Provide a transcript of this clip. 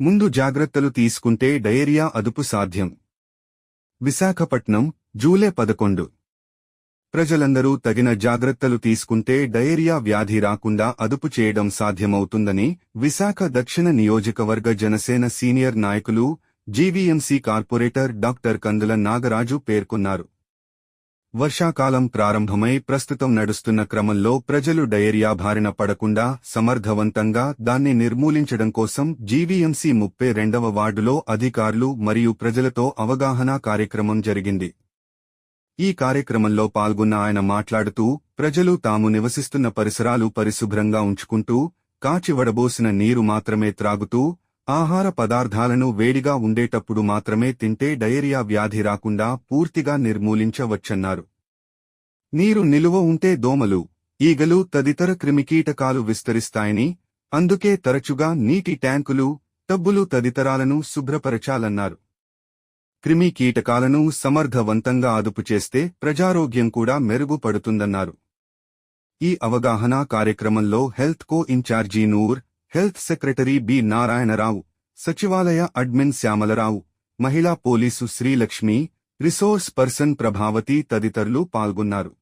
ముందు జాగ్రత్తలు తీసుకుంటే డయేరియా అదుపు సాధ్యం. విశాఖపట్నం జూలై పదకొండు. ప్రజలందరూ తగిన జాగ్రత్తలు తీసుకుంటే డయేరియా వ్యాధి రాకుండా అదుపు చేయడం సాధ్యమవుతుందని విశాఖ దక్షిణ నియోజకవర్గ జనసేన సీనియర్ నాయకులు GVMC corporator doctor Kandula Nagaraju పేర్కొన్నారు. వర్షాకాలం ప్రారంభమై ప్రస్తుతం నడుస్తున్న క్రమంలో ప్రజలు డయేరియా బారిన పడకుండా సమర్థవంతంగా దాన్ని నిర్మూలించడం కోసం జీవీఎంసీ ముప్పై రెండవ వార్డులో అధికారులు మరియు ప్రజలతో అవగాహన కార్యక్రమం జరిగింది. ఈ కార్యక్రమంలో పాల్గొన్న ఆయన మాట్లాడుతూ ప్రజలు తాము నివసిస్తున్న పరిసరాలు పరిశుభ్రంగా ఉంచుకుంటూ కాచివడబోసిన నీరు మాత్రమే త్రాగుతూ ఆహార పదార్థాలను వేడిగా ఉండేటప్పుడు మాత్రమే తింటే డయేరియా వ్యాధి రాకుండా పూర్తిగా నిర్మూలించవచ్చన్నారు. నీరు నిలువ ఉంటే దోమలు ఈగలు తదితర క్రిమికీటకాలు విస్తరిస్తాయని అందుకే తరచుగా నీటి ట్యాంకులు టబ్బులు తదితరాలను శుభ్రపరచాలన్నారు. క్రిమి కీటకాలను సమర్థవంతంగా అదుపు చేస్తే ప్రజారోగ్యం కూడా మెరుగుపడుతుందన్నారు. ఈ అవగాహన కార్యక్రమంలో health co incharge Noor health secretary B Narayanarao సచివాలయ అడ్మిన్ శ్యామలరావు మహిళా police Srilakshmi resource person Prabhavathi తదితరులు పాల్గొన్నారు.